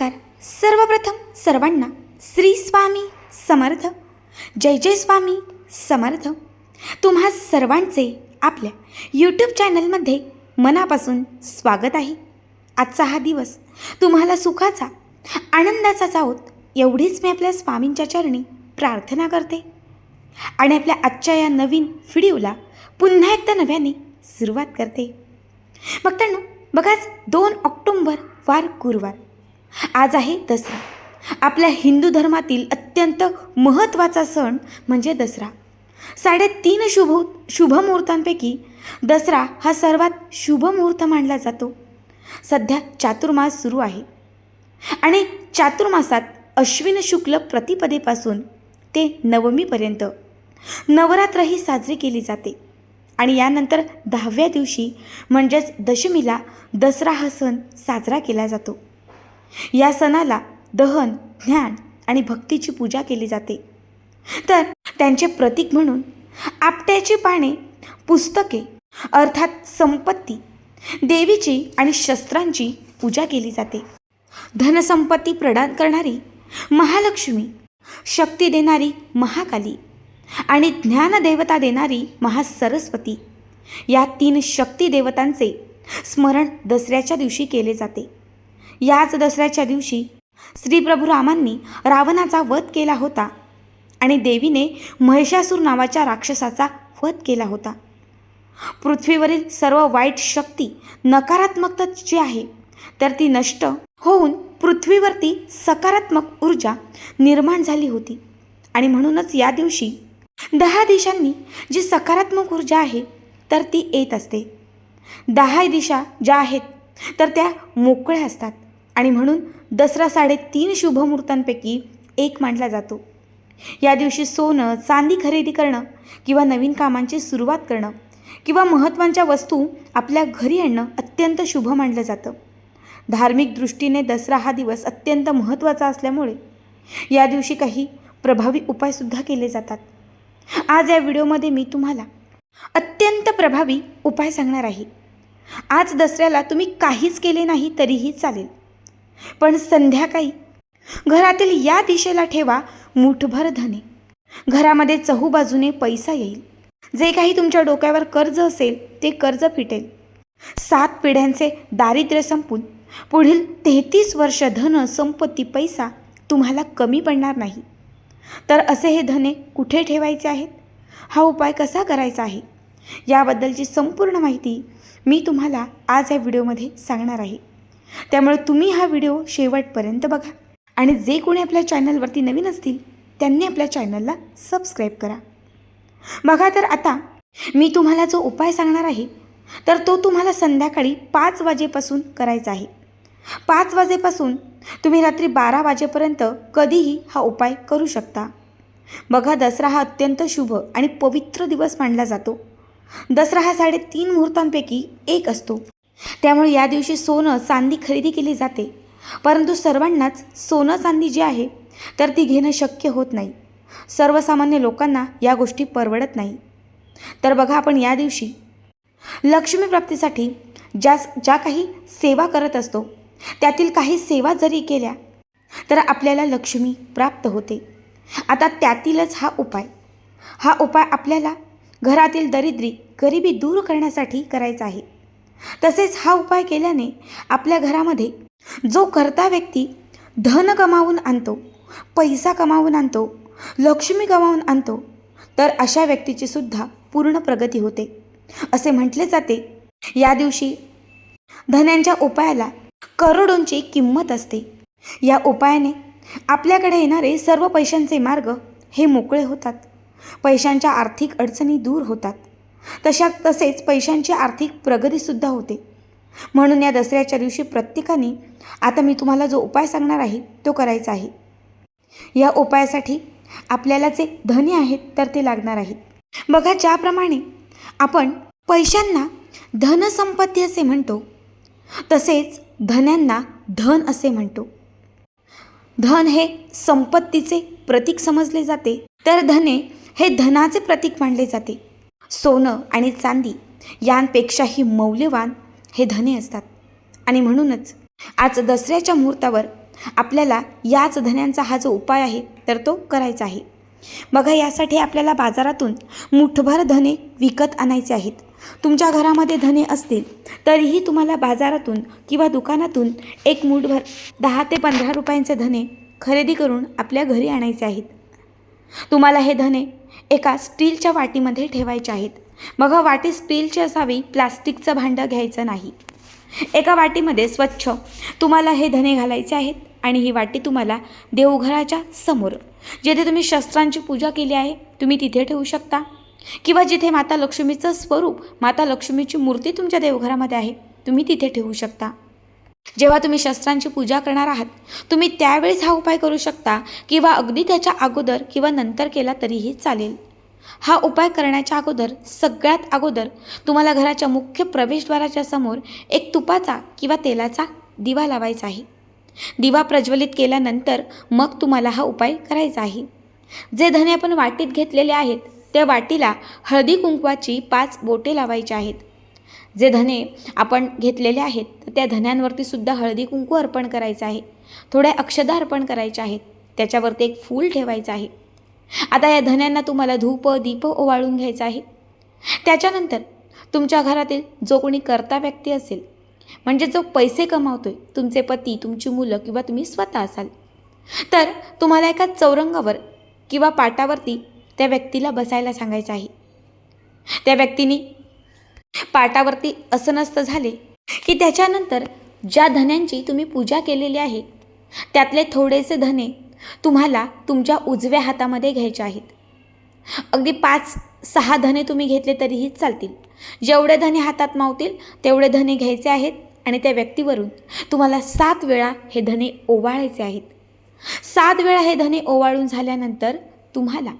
नमस्कार. सर्वप्रथम सर्वांना श्री स्वामी समर्थ. जय जय स्वामी समर्थ. तुम्हा सर्वांचे आपल्या यूट्यूब चॅनलमध्ये मनापासून स्वागत आहे. आजचा हा दिवस तुम्हाला सुखाचा आनंदाचा जाऊत एवढीच मी आपल्या स्वामींच्या चरणी प्रार्थना करते. आणि आपल्या आजच्या या नवीन व्हिडिओला पुन्हा एकदा नव्याने सुरुवात करते. बघताना बघाच दोन ऑक्टोंबर वार गुरुवार. आज आहे दसरा. आपल्या हिंदू धर्मातील अत्यंत महत्त्वाचा सण म्हणजे दसरा. साडेतीन शुभ शुभ मुहूर्तांपैकी दसरा हा सर्वात शुभ मुहूर्त मानला जातो. सध्या चातुर्मास सुरू आहे. आणि चातुर्मासात अश्विन शुक्ल प्रतिपदेपासून ते नवमीपर्यंत नवरात्रही साजरी केली जाते. आणि यानंतर दहाव्या दिवशी म्हणजेच दशमीला दसरा हा सण साजरा केला जातो. या सणाला दहन ज्ञान आणि भक्तीची पूजा केली जाते. तर त्यांचे प्रतीक म्हणून आपट्याची पाने पुस्तके अर्थात संपत्ती देवीची आणि शस्त्रांची पूजा केली जाते. धनसंपत्ती प्रदान करणारी महालक्ष्मी शक्ती देणारी महाकाली आणि ज्ञानदेवता देणारी महासरस्वती या तीन शक्ती देवतांचे स्मरण दसऱ्याच्या दिवशी केले जाते. याच दसऱ्याच्या दिवशी श्री प्रभू रामांनी रावणाचा वध केला होता आणि देवीने महिषासूर नावाच्या राक्षसाचा वध केला होता. पृथ्वीवरील सर्व वाईट शक्ती नकारात्मकता जी आहे तर ती नष्ट होऊन पृथ्वीवरती सकारात्मक ऊर्जा निर्माण झाली होती. आणि म्हणूनच या दिवशी दहा दिशांनी जी सकारात्मक ऊर्जा आहे तर ती येत असते. दहा दिशा ज्या आहेत तर त्या मोकळ्या असतात. आणि म्हणून दसरा साडेतीन शुभमुहूर्तांपैकी एक मानला जातो. या दिवशी सोनं चांदी खरेदी करणं किंवा नवीन कामांची सुरुवात करणं किंवा महत्त्वाच्या वस्तू आपल्या घरी आणणं अत्यंत शुभ मानलं जातं. धार्मिक दृष्टीने दसरा हा दिवस अत्यंत महत्त्वाचा असल्यामुळे या दिवशी काही प्रभावी उपायसुद्धा केले जातात. आज या व्हिडिओमध्ये मी तुम्हाला अत्यंत प्रभावी उपाय सांगणार आहे. आज दसऱ्याला तुम्ही काहीच केले नाही तरीही चालेल. पण संध्याकाळी. घरातील या दिशेला ठेवा मुठभर धने. घरामध्ये चहूबाजूने पैसा येईल. जे काही तुमच्या डोक्यावर कर्ज असेल ते कर्ज फिटेल. सात पिढ्यांचे दारिद्र्य संपून पुढील तेहतीस वर्ष धन संपत्ती पैसा तुम्हाला कमी पडणार नाही. तर असे हे धने कुठे ठेवायचे आहेत? हा उपाय कसा करायचा आहे? याबद्दलची संपूर्ण माहिती मी तुम्हाला आज या व्हिडिओमध्ये सांगणार आहे. त्यामुळे तुम्ही हा व्हिडिओ शेवटपर्यंत बघा. आणि जे कोणी आपल्या चॅनलवरती नवीन असतील त्यांनी आपल्या चॅनलला सबस्क्राईब करा. बघा तर आता मी तुम्हाला जो उपाय सांगणार आहे तर तो तुम्हाला संध्याकाळी पाच वाजेपासून करायचा आहे. पाच वाजेपासून तुम्ही रात्री बारा वाजेपर्यंत कधीही हा उपाय करू शकता. बघा दसरा हा अत्यंत शुभ आणि पवित्र दिवस मानला जातो. दसरा हा साडेतीन मुहूर्तांपैकी एक असतो. त्यामुळे या दिवशी सोनं चांदी खरेदी केली जाते. परंतु सर्वांनाच सोनं चांदी जी आहे तर ती घेणं शक्य होत नाही. सर्वसामान्य लोकांना या गोष्टी परवडत नाही. तर बघा आपण या दिवशी लक्ष्मी प्राप्तीसाठी ज्या ज्या काही सेवा करत असतो त्यातील काही सेवा जरी केल्या तर आपल्याला लक्ष्मी प्राप्त होते. आता त्यातीलच हा उपाय. हा उपाय आपल्याला घरातील दरिद्री गरिबी दूर करण्यासाठी करायचा आहे. तसेच हा उपाय केल्याने आपल्या घरामध्ये जो करता व्यक्ती धन कमावून आणतो पैसा कमावून आणतो लक्ष्मी कमावून आणतो तर अशा व्यक्तीची सुद्धा पूर्ण प्रगती होते. असे म्हटले जाते या दिवशी धन्यांच्या उपायाला करोडोंची किंमत असते. या उपायाने आपल्याकडे येणारे सर्व पैशांचे मार्ग हे मोकळे होतात. पैशांच्या आर्थिक अडचणी दूर होतात. तशा तसेच पैशांची आर्थिक प्रगतीसुद्धा होते. म्हणून या दसऱ्याच्या दिवशी प्रत्येकाने आता मी तुम्हाला जो उपाय सांगणार आहे तो करायचा आहे. या उपायासाठी आपल्याला जे धने आहेत तर ते लागणार आहेत. बघा ज्याप्रमाणे आपण पैशांना धनसंपत्ती असे म्हणतो तसेच धन्यांना धन असे म्हणतो. धन हे संपत्तीचे प्रतीक समजले जाते तर धने हे धनाचे प्रतीक मानले जाते. सोनं आणि चांदी यांपेक्षाही मौल्यवान हे धने असतात. आणि म्हणूनच आज दसऱ्याच्या मुहूर्तावर आपल्याला याच धन्यांचा हा जो उपाय आहे तर तो करायचा आहे. बघा यासाठी आपल्याला बाजारातून मुठभर धने विकत आणायचे आहेत. तुमच्या घरामध्ये धने असतील तरीही तुम्हाला बाजारातून किंवा दुकानातून एक मुठभर दहा ते पंधरा रुपयांचे धने खरेदी करून आपल्या घरी आणायचे आहेत. तुम्हाला हे धने एका स्टीलच्या वाटीमध्ये ठेवायच्या आहेत. मग वाटी स्टीलची असावी प्लास्टिकचं भांडं घ्यायचं नाही. एका वाटीमध्ये स्वच्छ तुम्हाला हे धने घालायचे आहेत आणि ही वाटी तुम्हाला देवघराच्या समोर जेथे तुम्ही शस्त्रांची पूजा केली आहे तुम्ही तिथे ठेवू शकता. किंवा जिथे माता लक्ष्मीचं स्वरूप माता लक्ष्मीची मूर्ती तुमच्या देवघरामध्ये आहे तुम्ही तिथे ठेवू शकता. जेव्हा तुम्ही शस्त्रांची पूजा करणार आहात तुम्ही त्यावेळेस हा उपाय करू शकता किंवा अगदी त्याच्या अगोदर किंवा नंतर केला तरीही चालेल. हा उपाय करण्याच्या अगोदर सगळ्यात अगोदर तुम्हाला घराच्या मुख्य प्रवेशद्वाराच्या समोर एक तुपाचा किंवा तेलाचा दिवा लावायचा आहे. दिवा प्रज्वलित केल्यानंतर मग तुम्हाला हा उपाय करायचा आहे. जे धने आपण वाटीत घेतलेले आहेत त्या वाटीला हळदी कुंकवाची पाच बोटे लावायची आहेत. जे धने आपण घेतलेले आहेत त्या धन्यांवरती सुद्धा हळदी कुंकू अर्पण करायचं आहे. थोड्या अक्षदा अर्पण करायच्या आहेत. त्याच्यावरती एक फूल ठेवायचं आहे. आता या धन्यांना तुम्हाला धूप दीप ओवाळून घ्यायचं आहे. त्याच्यानंतर तुमच्या घरातील जो कोणी कर्ता व्यक्ती असेल म्हणजे जो पैसे कमावतोय तुमचे पती तुमची मुलं किंवा तुम्ही स्वतः असाल तर तुम्हाला एका चौरंगावर किंवा पाटावरती त्या व्यक्तीला बसायला सांगायचं आहे. त्या व्यक्तीने पाटावरती असं झाले की त्याच्यानंतर ज्या धन्यांची तुम्ही पूजा केलेली आहे त्यातले थोडेसे धने तुम्हाला तुमच्या उजव्या हातामध्ये घ्यायचे आहेत. अगदी पाच सहा धने तुम्ही घेतले तरीही चालतील. जेवढे धने हातात मावतील तेवढे धने घ्यायचे आहेत आणि त्या व्यक्तीवरून तुम्हाला सात वेळा हे धने ओवाळायचे आहेत. सात वेळा हे धने ओवाळून झाल्यानंतर तुम्हाला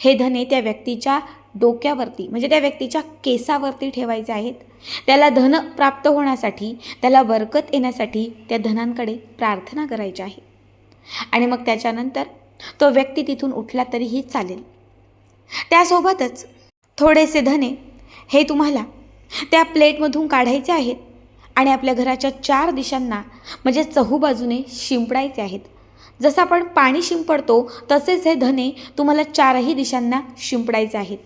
हे धने त्या व्यक्तीच्या डोक्यावरती म्हणजे त्या व्यक्तीच्या केसावरती ठेवायचे आहेत. त्याला धन प्राप्त होण्यासाठी त्याला बरकत येण्यासाठी त्या धनांकडे प्रार्थना करायची आहे. आणि मग त्याच्यानंतर तो व्यक्ती तिथून उठला तरीही चालेल. त्यासोबतच थोडेसे धने हे तुम्हाला त्या प्लेटमधून काढायचे आहेत आणि आपल्या घराच्या चार दिशांना म्हणजे चहूबाजूने शिंपडायचे आहेत. जसं आपण पाणी शिंपडतो तसेच हे धने तुम्हाला चारही दिशांना शिंपडायचे आहेत.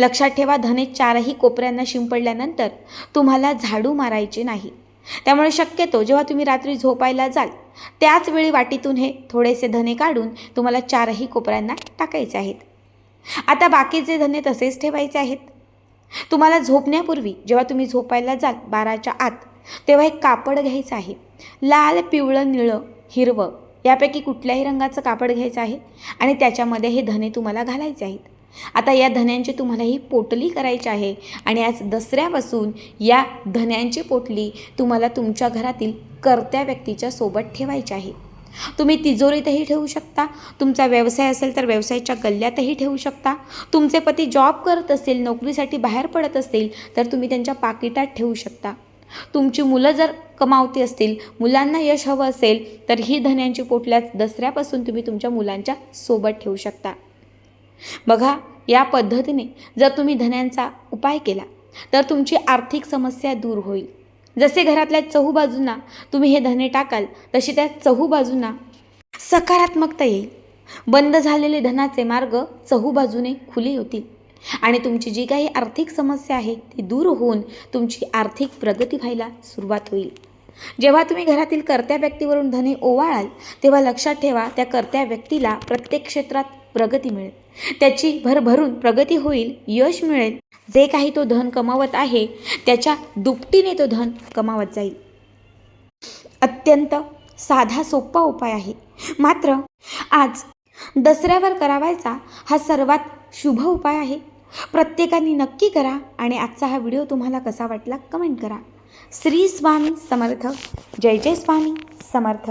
लक्षात ठेवा धने चारही कोपऱ्यांना शिंपडल्यानंतर तुम्हाला झाडू मारायचे नाही. त्यामुळे शक्यतो जेव्हा तुम्ही रात्री झोपायला जाल त्याच वेळी वाटीतून हे थोडेसे धने काढून तुम्हाला चारही कोपऱ्यांना टाकायचे आहेत. आता बाकीचे धने तसेच ठेवायचे आहेत. तुम्हाला झोपण्यापूर्वी जेव्हा तुम्ही झोपायला जाल बाराच्या आत तेव्हा एक कापड घ्यायचं आहे. लाल पिवळं निळं हिरवं यापैकी कुठल्याही रंगाचं कापड घ्यायचं आहे आणि त्याच्यामध्ये हे धने तुम्हाला घालायचे आहेत. आता या धन्यांची तुम्हाला ही पोटली करायची आहे. आणि आज दसऱ्यापासून या धन्यांची पोटली तुम्हाला तुमच्या घरातील कर्त्या व्यक्तीच्या सोबत ठेवायची आहे. तुम्ही तिजोरीतही ठेवू शकता. तुमचा व्यवसाय असेल तर व्यवसायाच्या गल्ल्यातही ठेवू शकता. तुमचे पती जॉब करत असतील नोकरीसाठी बाहेर पडत असतील तर तुम्ही त्यांच्या पाकिटात ठेवू शकता. तुमची मुलं जर कमावती असतील मुलांना यश हवं असेल तर ही धन्यांची पोटल्यास दसऱ्यापासून तुम्ही तुमच्या मुलांच्या सोबत ठेवू शकता. बघा या पद्धतीने जर तुम्ही धन्यांचा उपाय केला तर तुमची आर्थिक समस्या दूर होईल. जसे घरातल्या चहूबाजूंना तुम्ही हे धने टाकाल तशी त्या चहूबाजूंना सकारात्मकता येईल. बंद झालेले धनाचे मार्ग चहूबाजूने खुले होतील आणि तुमची जी काही आर्थिक समस्या आहे ती दूर होऊन तुमची आर्थिक प्रगती व्हायला सुरुवात होईल. जेव्हा तुम्ही घरातील कर्त्या व्यक्तीवरून धने ओवाळाल तेव्हा लक्षात ठेवा त्या कर्त्या व्यक्तीला प्रत्येक क्षेत्रात प्रगती मिळेल. त्याची भरभरून प्रगती होईल यश मिळेल. जे काही तो धन कमावत आहे त्याच्या दुपटीने तो धन कमावत जाईल. अत्यंत साधा सोपा उपाय आहे. मात्र आज दसऱ्यावर करावायचा हा सर्वात शुभ उपाय आहे. प्रत्येकाने नक्की करा आणि आजचा हा व्हिडिओ तुम्हाला कसा वाटला कमेंट करा. श्री स्वामी समर्थ. जय जय स्वामी समर्थ.